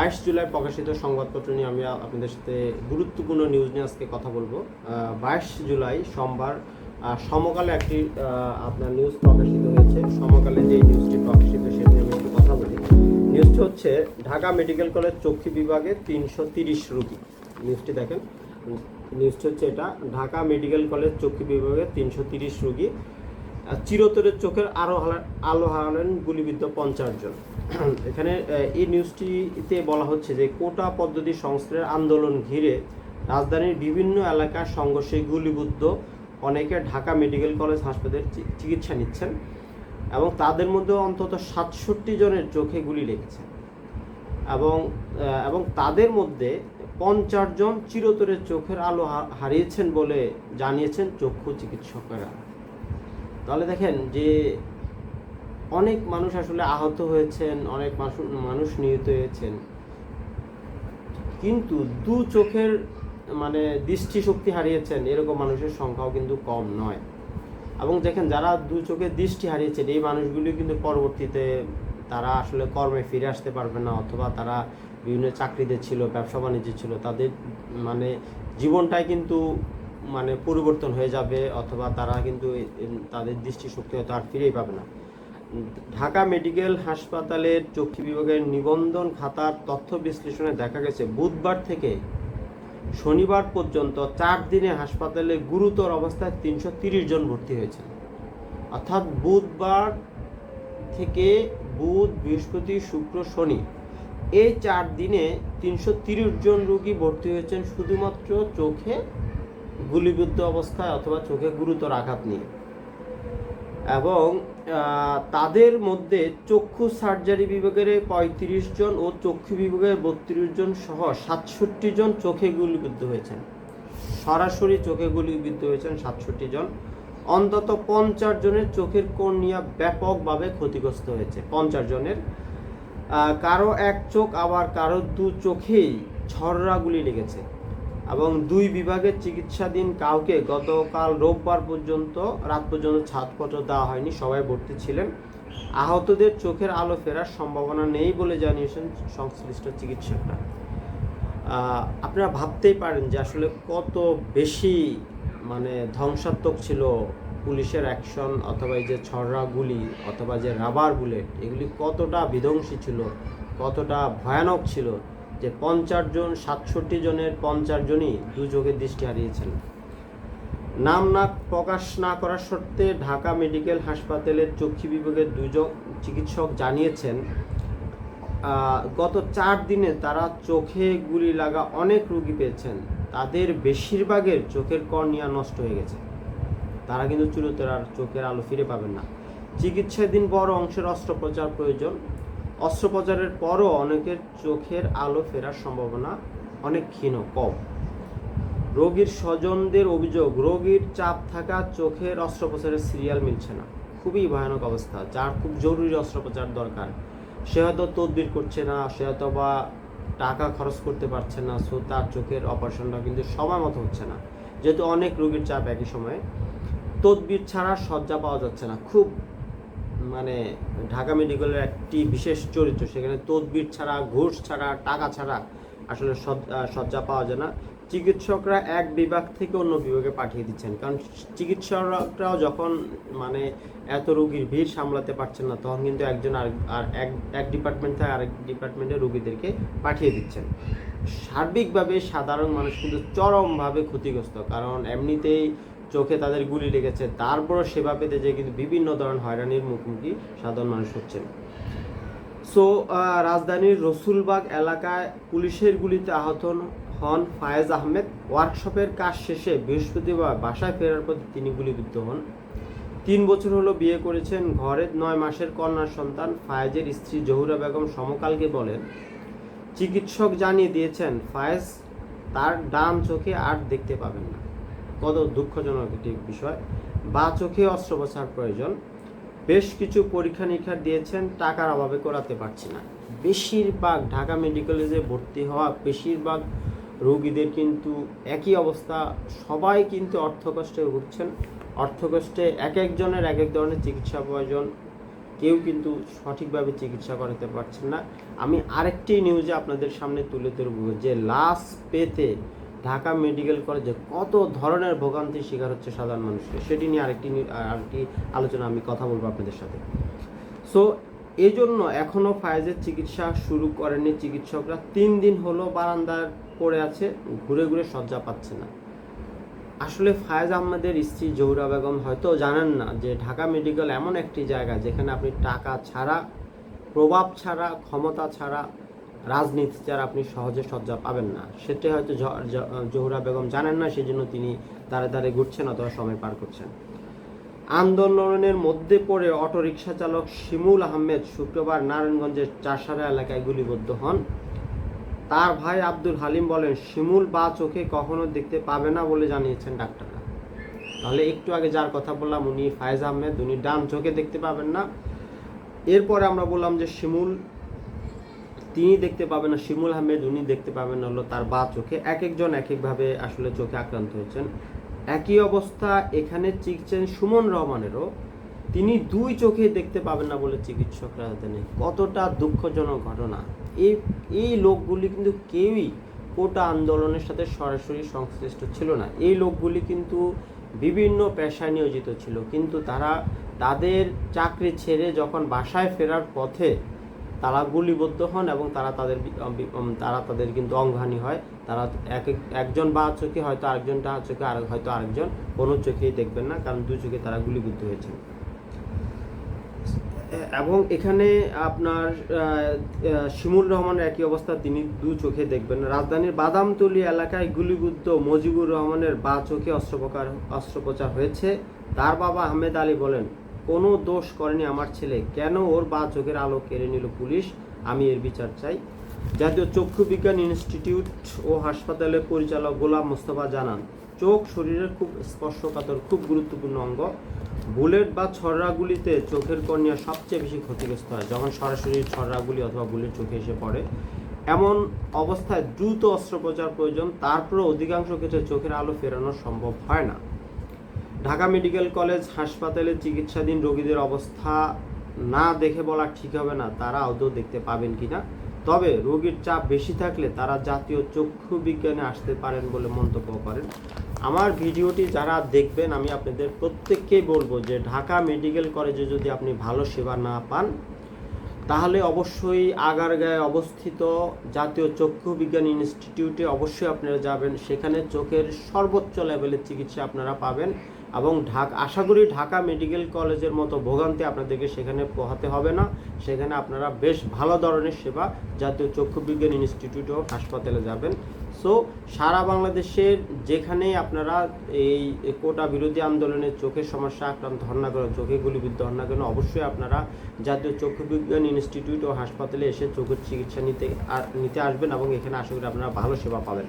বাইশ জুলাই প্রকাশিত সংবাদপত্র নিয়ে আমি আপনাদের সাথে গুরুত্বপূর্ণ নিউজ নিয়ে আজকে কথা বলব। বাইশ জুলাই সোমবার সমকালে একটি আপনার নিউজ প্রকাশিত হয়েছে। সমকালে যে নিউজটি প্রকাশিত, সে নিয়ে আমি একটু কথা বলি। নিউজটি হচ্ছে, ঢাকা মেডিকেল কলেজ চক্ষু বিভাগে তিনশো তিরিশ রুগী। নিউজটি দেখেন। নিউজটি হচ্ছে এটা, ঢাকা মেডিকেল কলেজ চক্ষু বিভাগে তিনশো তিরিশ রুগী। চিরতরের চোখের আরও আলো হারালেন গুলিবিদ্ধ পঞ্চাশ জন। এখানে এই নিউজটিতে বলা হচ্ছে যে কোটা পদ্ধতি সংস্কারের আন্দোলন ঘিরে রাজধানীর বিভিন্ন এলাকার সংঘর্ষে গুলিবিদ্ধ অনেকে ঢাকা মেডিকেল কলেজ হাসপাতালে চিকিৎসা নিচ্ছেন এবং তাদের মধ্যে অন্তত সাতষট্টি জনের চোখে গুলি লেগেছে। এবং এবং তাদের মধ্যে পঞ্চাশ জন চিরতরে চোখের আলো হারিয়েছেন বলে জানিয়েছেন চক্ষু চিকিৎসকেরা। তাহলে দেখেন যে অনেক মানুষ আসলে আহত হয়েছেন, অনেক মানুষ- নিহত হয়েছেন। কিন্তু দু চোখের মানে দৃষ্টিশক্তি হারিয়েছেন এরকম মানুষের সংখ্যাও কিন্তু কম নয়। এবং দেখেন যারা দু চোখের দৃষ্টি হারিয়েছেন, এই মানুষগুলি কিন্তু পরবর্তীতে তারা আসলে কর্মে ফিরে আসতে পারবে না, অথবা তারা বিভিন্ন চাকরিতে ছিল, ব্যবসা বাণিজ্যে ছিল, তাদের মানে জীবনটাই কিন্তু মানে পরিবর্তন হয়ে যাবে অথবা তারা কিন্তু তাদের দৃষ্টিশক্তি হয়তো আর ফিরেই পাবে না। ঢাকা মেডিকেল হাসপাতালের চক্ষু বিভাগের নিবন্ধন খাতার তথ্য বিশ্লেষণে দেখা গেছে, বুধবার থেকে শনিবার পর্যন্ত চার দিনে হাসপাতালে গুরুতর অবস্থায় তিনশো জন ভর্তি হয়েছে অর্থাৎ বুধবার থেকে বুধ, বৃহস্পতি, শুক্র, শনি এই চার দিনে তিনশো জন রোগী ভর্তি হয়েছেন শুধুমাত্র চোখে গুলিবিদ্ধ অবস্থায় অথবা চোখে গুরুতর আঘাত নিয়ে। এবং তাদের মধ্যে চক্ষু সার্জারি বিভাগের পঁয়ত্রিশ জন ও চক্ষু বিভাগের বত্রিশ জন সহ সাতষট্টি জন চোখে গুলিবিদ্ধ হয়েছেন। সরাসরি চোখে গুলিবিদ্ধ হয়েছেন সাতষট্টি জন। অন্তত পঞ্চাশ জনের চোখের কর্নিয়া ব্যাপকভাবে ক্ষতিগ্রস্ত হয়েছে, পঞ্চাশ জনের। কারও এক চোখ আবার কারও দু চোখেই ছররা গুলি লেগেছে। এবং দুই বিভাগের চিকিৎসাধীন কাউকে গতকাল রোববার পর্যন্ত, রাত পর্যন্ত ছাদপত্র দেওয়া হয়নি, সবাই ভর্তি ছিলেন। আহতদের চোখের আলো ফেরার সম্ভাবনা নেই বলে জানিয়েছেন সংশ্লিষ্ট চিকিৎসকরা। আপনারা ভাবতেই পারেন যে আসলে কত বেশি মানে ধ্বংসাত্মক ছিল পুলিশের অ্যাকশন অথবা এই যে ছড়রা গুলি অথবা যে রাবার বুলেট, এগুলি কতটা বিধ্বংসী ছিল, কতটা ভয়ানক ছিল যে পঞ্চাশ জন, সাতষট্টি জনের পঞ্চাশ জনই দু চোখের দৃষ্টি হারিয়েছেন। নাম না প্রকাশ না করার সত্ত্বে ঢাকা মেডিকেল হাসপাতালের চক্ষু বিভাগের দুজন চিকিৎসক জানিয়েছেন গত চার দিনে তারা চোখে গুলি লাগা অনেক রুগী পেয়েছেন। তাদের বেশিরভাগের চোখের কর্নিয়া নষ্ট হয়ে গেছে। তারা কিন্তু চিরতর আর চোখের আলো ফিরে পাবেন না। চিকিৎসাধীন বড় অংশের অস্ত্রোপচার প্রয়োজন। অস্ত্রোপচারের পরও অনেকের চোখের আলো ফেরার সম্ভাবনা অনেক ক্ষীণ, কম। রোগীর স্বজনদের অভিযোগ, রোগীর চাপ থাকা চোখের অস্ত্রোপচারের সিরিয়াল মিলছে না। খুবই ভয়ানক অবস্থা, যার খুব জরুরি অস্ত্রোপচার দরকার। সে হয়তো তদবির করছে না, সে হয়তো বা টাকা খরচ করতে পারছে না, সো তার চোখের অপারেশনটা কিন্তু সময় মতো হচ্ছে না। যেহেতু অনেক রোগীর চাপ একই সময়ে, তদবির ছাড়া শয্যা পাওয়া যাচ্ছে না। খুব মানে ঢাকা মেডিকেলের একটি বিশেষ চরিত্র, সেখানে তদবির ছাড়া, ঘুষ ছাড়া, টাকা ছাড়া আসলে শয্যা পাওয়া যায় না। চিকিৎসকরা এক বিভাগ থেকে অন্য বিভাগে পাঠিয়ে দিচ্ছেন। কারণ চিকিৎসকরাও যখন মানে এত রুগীর ভিড় সামলাতে পারছেন না, তখন কিন্তু একজন আর আর এক এক ডিপার্টমেন্ট থেকে আরেক ডিপার্টমেন্টে রুগীদেরকে পাঠিয়ে দিচ্ছেন। সার্বিকভাবে সাধারণ মানুষ কিন্তু চরমভাবে ক্ষতিগ্রস্ত। কারণ এমনিতেই চোখে তাদের গুলি লেগেছে। তারপরও সেবা পেতে যে কিন্তু বিভিন্ন ধরনের হয়রানির মুখোমুখি সাধারণ মানুষ হচ্ছেন। সো রাজধানীর রসুলবাগ এলাকায় পুলিশের গুলিতে আহত হন ফায়েজ আহমেদ। ওয়ার্কশপের কাজ শেষে বৃহস্পতিবার বাসায় ফেরার পথে তিনি গুলিবিদ্ধ হন। তিন বছর হলো বিয়ে করেছেন। ঘরের নয় মাসের কন্যার সন্তান ফায়েজের স্ত্রী জহুরা বেগম সমকালকে বলেন, চিকিৎসক জানিয়ে দিয়েছেন, ফায়েজ তার ডান চোখে আর দেখতে পাবেন না। কত দুঃখজনক একটি বিষয়। বা চোখে অস্ত্রোপচার প্রয়োজন। বেশ কিছু পরীক্ষা নিরীক্ষা দিয়েছেন, টাকার অভাবে করাতে পারছি না। বেশিরভাগ ঢাকা মেডিকেলে ভর্তি হওয়া বেশিরভাগ রোগীদের কিন্তু একই অবস্থা। সবাই কিন্তু অর্থকষ্টে ভুগছেন। অর্থকষ্টে এক একজনের এক এক ধরনের চিকিৎসা প্রয়োজন। কেউ কিন্তু সঠিকভাবে চিকিৎসা করাতে পারছেন না। আমি আরেকটি নিউজে আপনাদের সামনে তুলে ধরব যে লাশ পেতে ঢাকা মেডিকেল কলেজে কত ধরনের ভোগান্তির শিকার হচ্ছে সাধারণ মানুষকে, সেটি নিয়ে আরেকটি আরেকটি আলোচনা আমি কথা বলব আপনাদের সাথে। সো এই জন্য এখনও ফায়েজের চিকিৎসা শুরু করেনি চিকিৎসকরা। তিন দিন হলো বারান্দার পড়ে আছে, ঘুরে ঘুরে শয্যা পাচ্ছে না। আসলে ফায়েজ আহমেদের স্ত্রী জহুরা বেগম হয়তো জানেন না যে ঢাকা মেডিকেল এমন একটি জায়গা যেখানে আপনি টাকা ছাড়া, প্রভাব ছাড়া, ক্ষমতা ছাড়া রাজনীতি ছাড়া আপনি সহজে শয্যা পাবেন না। সেটা হয়তো জহুরা বেগম জানেন না, সেজন্য তিনি দাঁড়ে দাঁড়ে ঘুরছেন অথবা সময় পার করছেন। আন্দোলনের মধ্যে পড়ে অটোরিকশা চালক শিমুল আহমেদ শুক্রবার নারায়ণগঞ্জের চারসারা এলাকায় গুলিবদ্ধ হন। তার ভাই আব্দুল হালিম বলেন, শিমুল বা চোখে কখনো দেখতে পাবে না বলে জানিয়েছেন ডাক্তাররা। তাহলে একটু আগে যার কথা বললাম, উনি ফায়েজ আহমেদ, উনি ডান চোখে দেখতে পাবেন না। এরপরে আমরা বললাম যে, শিমুল তিনি দেখতে পাবেন না, শিমুল আহমেদ উনি দেখতে পাবেন না হলো তার বা চোখে। এক একজন এক একভাবে আসলে চোখে আক্রান্ত হয়েছেন। একই অবস্থা এখানে চিকিৎসেন সুমন রহমানেরও। তিনি দুই চোখে দেখতে পাবেন না বলে চিকিৎসকরা জানেন কতটা দুঃখজনক ঘটনা। এই এই লোকগুলি কিন্তু কেউই কোটা আন্দোলনের সাথে সরাসরি সংশ্লিষ্ট ছিল না। এই লোকগুলি কিন্তু বিভিন্ন পেশায় নিয়োজিত ছিল। কিন্তু তারা তাদের চাকরি ছেড়ে যখন বাসায় ফেরার পথে তারা গুলিবদ্ধ হন এবং তারা তাদের তারা তাদের কিন্তু অঙ্গহানি হয়। তারা এক এক- একজন বা চোখে হয়তো আরেকজন চোখে আর হয়তো আরেকজন, কোনো চোখেই দেখবেন না, কারণ দুই চোখে তারা গুলিবিদ্ধ হয়েছে এবং এখানে আপনার শিমুল রহমানের একই অবস্থা, তিনি দু চোখে দেখবেন রাজধানীর বাদামতলী এলাকায় গুলিবুদ্ধ মজিবুর রহমানের বা চোখে অস্ত্রোপকার অস্ত্রোপচার হয়েছে। তার বাবা আহমেদ আলী বলেন কোনো দোষ করেনি আমার ছেলে। কেন ওর বা চোখের আলো কেড়ে নিল পুলিশ? আমি এর বিচার চাই। জাতীয় চক্ষু বিজ্ঞান ইনস্টিটিউট ও হাসপাতালের পরিচালক গোলাম মোস্তফা জানান, চোখ শরীরের খুব স্পর্শকাতর, খুব গুরুত্বপূর্ণ অঙ্গ। বুলেট বা ছড়রাগুলিতে চোখের কর্নিয়া সবচেয়ে বেশি ক্ষতিগ্রস্ত হয়। যখন সরাসরি ছড়রাগুলি অথবা বুলেট চোখে এসে পড়ে, এমন অবস্থায় দ্রুত অস্ত্রোপচার প্রয়োজন। তারপরে অধিকাংশ ক্ষেত্রে চোখের আলো ফেরানো সম্ভব হয় না। ঢাকা মেডিকেল কলেজ হাসপাতালে চিকিৎসাধীন রোগীদের অবস্থা না দেখে বলা ঠিক হবে না তারা আদৌ দেখতে পাবেন কিনা। তবে রোগীর চাপ বেশি থাকলে তারা জাতীয় চক্ষু বিজ্ঞানে আসতে পারেন বলে মন্তব্য করেন। আমার ভিডিওটি যারা দেখবেন, আমি আপনাদের প্রত্যেককেই বলব যে ঢাকা মেডিকেল কলেজে যদি আপনি ভালো সেবা না পান, তাহলে অবশ্যই আগারগাঁয়ে অবস্থিত জাতীয় চক্ষু বিজ্ঞান ইনস্টিটিউটে অবশ্যই আপনারা যাবেন। সেখানে চোখের সর্বোচ্চ লেভেলের চিকিৎসা আপনারা পাবেন। এবং ঢাকা, আশা করি ঢাকা মেডিকেল কলেজের মতো ভোগান্তি আপনাদেরকে সেখানে পোহাতে হবে না। সেখানে আপনারা বেশ ভালো ধরনের সেবা জাতীয় চক্ষু বিজ্ঞান ইনস্টিটিউট ও হাসপাতালে যাবেন। সো, সারা বাংলাদেশের যেখানেই আপনারা এই কোটা বিরোধী আন্দোলনের চোখের সমস্যা আক্রান্ত হন না কেন চোখে গুলিবিদ্ধ হন না কেন, অবশ্যই আপনারা জাতীয় চক্ষু বিজ্ঞান ইনস্টিটিউট ও হাসপাতালে এসে চোখের চিকিৎসা নিতে নিতে আসবেন এবং এখানে আশা করি আপনারা ভালো সেবা পাবেন।